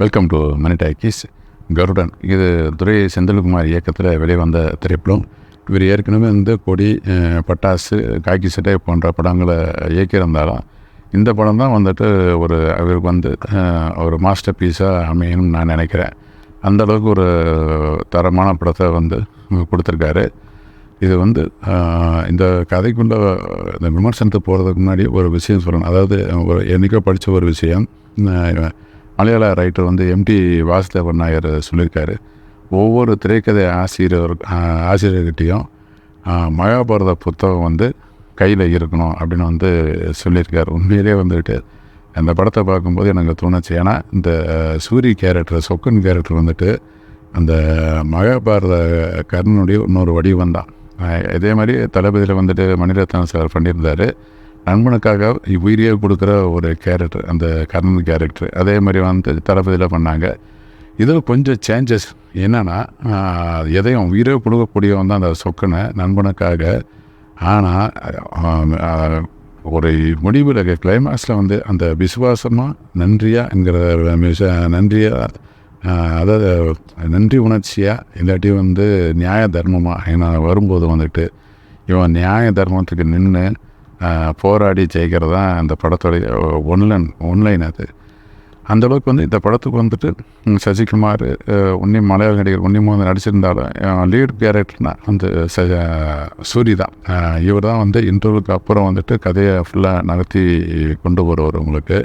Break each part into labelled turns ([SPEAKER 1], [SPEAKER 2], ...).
[SPEAKER 1] Welcome to Mani talkies Garudan இது துரை செந்தில்குமார் இயக்கத்தில் வெளிவந்த திரைப்படம். இவர் ஏற்கனவே வந்து கொடி பட்டாசு காக்கி சட்டை போன்ற படங்களை இயக்கியிருந்தாலும் இந்த படம் தான் வந்துட்டு ஒரு அவருக்கு வந்து ஒரு மாஸ்டர் பீஸாக அமையணும்னு நான் நினைக்கிறேன். அந்த அளவுக்கு ஒரு தரமான படத்தை வந்து கொடுத்துருக்காரு. இது வந்து இந்த கதைக்குள்ள இந்த விமர்சனத்துக்கு போகிறதுக்கு முன்னாடி ஒரு விஷயம் சொல்லணும். அதாவது ஒரு என்றைக்கோ படித்த ஒரு விஷயம் மலையாள ரைட்டர் வந்து எம்டி வாசுதேவன் நாயர் சொல்லியிருக்காரு. ஒவ்வொரு திரைக்கதை ஆசிரியர் ஆசிரியர்கிட்டையும் மகாபாரத புத்தகம் வந்து கையில் இருக்கணும் அப்படின்னு வந்து சொல்லியிருக்கார். உண்மையிலே வந்துட்டு அந்த படத்தை பார்க்கும்போது எனக்கு தோணுச்சு. ஏன்னா இந்த சூரி கேரக்டர் சொக்கன் கேரக்டர் வந்துட்டு அந்த மகாபாரத கர்ணனுடைய இன்னொரு வடிவம் தான் இதே மாதிரி தளபதியில் வந்துட்டு மணிரத்னம் சார் பண்ணியிருந்தார். நண்பனுக்காக உயிரியே கொடுக்குற ஒரு கேரக்டர் அந்த கர்ணன் கேரக்டர் அதே மாதிரி வந்து தளபதியில் பண்ணாங்க. இதில் கொஞ்சம் சேஞ்சஸ் என்னென்னா எதையும் உயிரே கொடுக்கக்கூடியவன் தான் அந்த சொக்கனை நண்பனுக்காக. ஆனால் ஒரு முடிவில் கிளைமேக்ஸில் வந்து அந்த விசுவாசமாக நன்றியா என்கிற மிச- நன்றியா அதாவது நன்றி உணர்ச்சியாக இல்லாட்டி வந்து நியாய தர்மமாக ஏன்னா வரும்போது வந்துட்டு இவன் நியாய தர்மத்துக்கு நின்று போராடி ஜெயிக்கிறது தான் அந்த படத்துடைய ஒன்லைன் ஒன்லைன் அது. அந்தளவுக்கு வந்து இந்த படத்துக்கு வந்துட்டு சசிகுமார் உன்னி மலையாள நடிகர் உன்னிமோகன் நடிச்சிருந்தாலும் லீட் கேரக்டர்னா வந்து ச சூரி தான். இவர் தான் வந்து இன்டர்வியூக்கு அப்புறம் வந்துட்டு கதையை ஃபுல்லாக நடத்தி கொண்டு வருவார் உங்களுக்கு.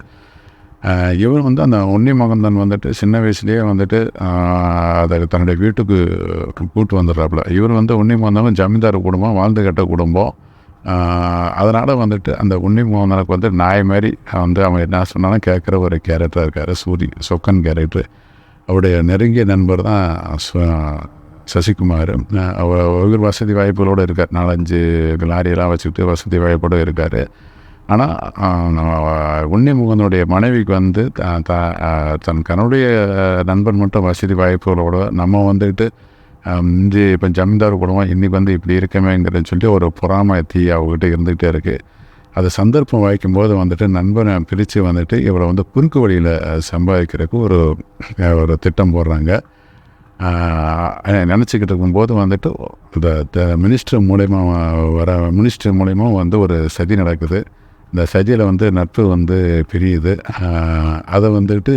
[SPEAKER 1] இவர் வந்து அந்த உன்னி மகந்தன் வந்துட்டு சின்ன வயசுலேயே வந்துட்டு அதை தன்னுடைய வீட்டுக்கு கூட்டு வந்துடுறாப்புல. இவர் வந்து உன்னி மகந்தனும் ஜமீன்தார் குடும்பம் வாழ்ந்து கட்ட குடும்பம். அதனால் வந்துட்டு அந்த உன்னி மோகனனுக்கு வந்து நாய் மாதிரி வந்து அவன் என்ன சொன்னாலும் கேட்குற ஒரு கேரக்டராக இருக்கார் சூரி சொக்கன் கேரக்டர் அவருடைய நெருங்கிய நண்பர் தான் சு- சசிகுமார். அவர் வசதி வாய்ப்புகளோடு இருக்கார். நாலஞ்சு லாரியெல்லாம் வச்சுக்கிட்டு வசதி வாய்ப்போடு இருக்கார். ஆனால் உன்னிமுகனுடைய மனைவிக்கு வந்து த- த- தன் கணவனுடைய நண்பன் மட்டும் வசதி வாய்ப்புகளோட நம்ம வந்துட்டு ஆஹ் இப்போ ஜமீன்தார் குடும்பம் இன்றைக்கி வந்து இப்படி இருக்கமேங்கிறத சொல்லிட்டு ஒரு பொறாமத்தி அவங்ககிட்ட இருந்துகிட்டே இருக்குது அது சந்தர்ப்பம் வாய்க்கும் போது வந்துட்டு நண்பனை பிரித்து வந்துட்டு இவரை வந்து குறுக்கு வழியில் சம்பாதிக்கிறதுக்கு ஒரு ஒரு திட்டம் போடுறாங்க. நினச்சிக்கிட்டு இருக்கும்போது வந்துட்டு இந்த த- மினிஸ்டர் மூலயமா வர மினிஸ்டர் மூலயமா வந்து ஒரு சதி நடக்குது. இந்த சதியில் வந்து நட்பு வந்து பிரியுது. அதை வந்துட்டு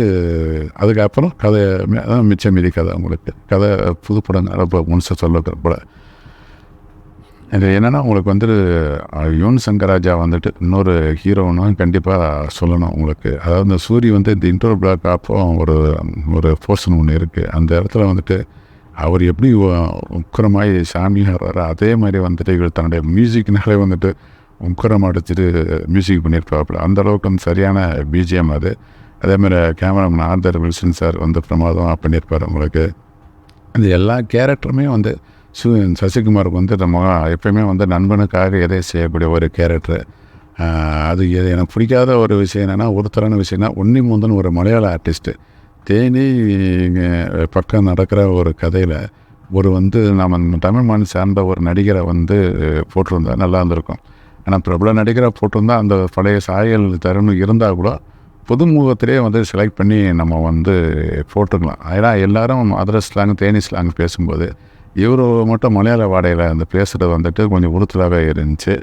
[SPEAKER 1] அதுக்கப்புறம் கதை அதான் மிச்சம் மீறி கதை உங்களுக்கு. கதை புது படம் இப்போ முன்ச சொல்லப்பட இது என்னென்னா உங்களுக்கு வந்துட்டு யுவன் சங்கர் ராஜா வந்துட்டு இன்னொரு ஹீரோன்னு கண்டிப்பாக சொல்லணும் உங்களுக்கு. அதாவது இந்த சூரி வந்து இந்த இன்டர் பிளாக் அப்போ ஒரு ஒரு போர்ஷன் ஒன்று இருக்குது அந்த இடத்துல வந்துட்டு அவர் எப்படி உக்கரமாய் சாமியார் அதே மாதிரி வந்துட்டு இவர் தன்னுடைய மியூசிக்னாலே வந்துட்டு முக்கரம் அடிச்சுட்டு மியூசிக் பண்ணியிருப்பாப்புல. அந்த அளவுக்கு வந்து சரியான பிஜிஎம் அது. அதே மாதிரி கேமராமேன் ஆர்தர் வில்சன் சார் வந்து பிரமாதம் பண்ணியிருப்பார் உங்களுக்கு. இந்த எல்லா கேரக்டருமே வந்து சு சசிகுமாருக்கு வந்து நம்ம எப்பயுமே வந்து நண்பனுக்காக எதை செய்யக்கூடிய ஒரு கேரக்டர் அது எது எனக்கு பிடிக்காத ஒரு விஷயம் என்னென்னா ஒருத்தரான விஷயம்னா ஒன்னி முந்தன் ஒரு மலையாள ஆர்டிஸ்ட்டு தேனி பக்கம் நடக்கிற ஒரு கதையில் ஒரு வந்து நம்ம தமிழ் மாநில சார்ந்த ஒரு நடிகரை வந்து போட்டிருந்தா நல்லா இருந்திருக்கும். ஆனால் பிரபல நடிகரை போட்டிருந்தா அந்த பழைய சாயல் தருணம் இருந்தால் கூட புதுமுகத்திலே வந்து செலக்ட் பண்ணி நம்ம வந்து போட்டுக்கலாம். ஏன்னா எல்லாரும் மதுரை ஸ்லாங் தேனி ஸ்லாங் பேசும்போது இவர் மட்டும் மலையாள வாடையில் அந்த பேசுகிறது வந்துட்டு கொஞ்சம் உறுத்தலாகவே இருந்துச்சு.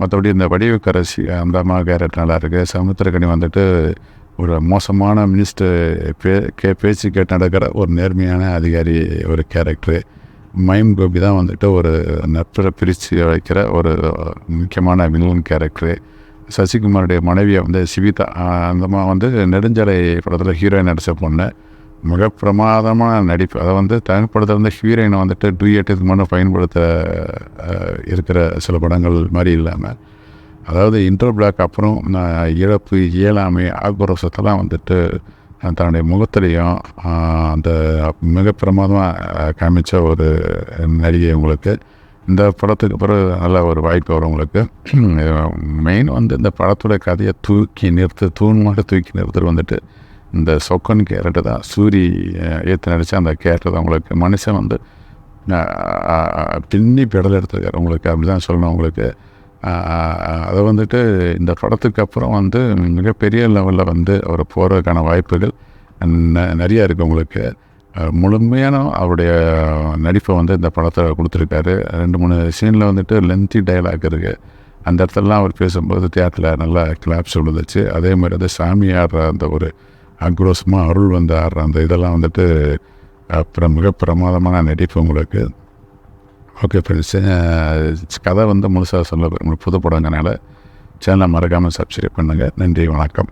[SPEAKER 1] மற்றபடி இந்த வடிவக்கரசி அந்த அம்மா கேரட் நல்லா இருக்குது சமுத்திரக்கனி வந்துட்டு ஒரு மோசமான மினிஸ்டர் பே கே பேச்சு கேட்டு நடக்கிற ஒரு நேர்மையான அதிகாரி ஒரு கேரக்டரு மைம் கோபி தான் வந்துட்டு ஒரு நட்பை பிரித்து அழைக்கிற ஒரு முக்கியமான வில்லன் கேரக்டரு சசிகுமாருடைய மனைவியை வந்து சிவிதா ஆஹ் அந்த வந்து நெடுஞ்சாலை படத்தில் ஹீரோயின் நடித்த பொண்ணு. மிக பிரமாதமான நடிப்பு. அதை வந்து தமிழ் படத்தில் இருந்த ஹீரோயினை வந்துட்டு டூயட் இது மட்டும் பயன்படுத்த இருக்கிற சில படங்கள் மாதிரி இல்லாமல் அதாவது இன்டர் பிளாக் அப்புறம் நான் இழப்பு இயலாமை ஆக்ரோஷத்தெல்லாம் வந்துட்டு தன்னுடைய முகத்திலையும் அந்த மிக பிரமாதமாக காமிச்ச ஒரு நடிகை உங்களுக்கு. இந்த படத்துக்கு பிறகு நல்ல ஒரு வாய்ப்பு வரும் உங்களுக்கு. மெயின் வந்து இந்த படத்தோட கதையை தூக்கி நிறுத்து தூண் தூக்கி நிறுத்துட்டு வந்துட்டு இந்த சொக்கன் கேரக்டர் தான். சூரி ஏற்று நடித்த அந்த கேரக்டர் தான் உங்களுக்கு. மனுஷன் வந்து பின்னி பெடல் எடுத்திருக்காரு. உங்களுக்கு அப்படி தான் சொல்லணும் உங்களுக்கு. அதை வந்துட்டு இந்த படத்துக்கு அப்புறம் வந்து மிகப்பெரிய லெவலில் வந்து அவர் போகிறதுக்கான வாய்ப்புகள் ந- இருக்குது உங்களுக்கு. முழுமையான அவருடைய நடிப்பை வந்து இந்த படத்தில் கொடுத்துருக்காரு. ரெண்டு மூணு சீனில் வந்துட்டு லென்த்தி டைலாக் இருக்குது அந்த இடத்துலலாம் அவர் பேசும்போது தியேட்டரில் நல்லா கிளாப்ஸ் விழுந்துச்சு. அதே மாதிரி வந்து சாமி ஆடுற அந்த ஒரு ஆக்ரோஷமாக அருள் வந்து ஆடுற அந்த இதெல்லாம் வந்துட்டு அப்புறம் மிக பிரமாதமான நடிப்பு உங்களுக்கு. ஓகே ஃப்ரெண்ட்ஸ் கதை வந்து முழுசாக சொல்ல புது படங்கிறனால சேனலை மறக்காமல் சப்ஸ்கிரைப் பண்ணுங்கள் நன்றி வணக்கம்.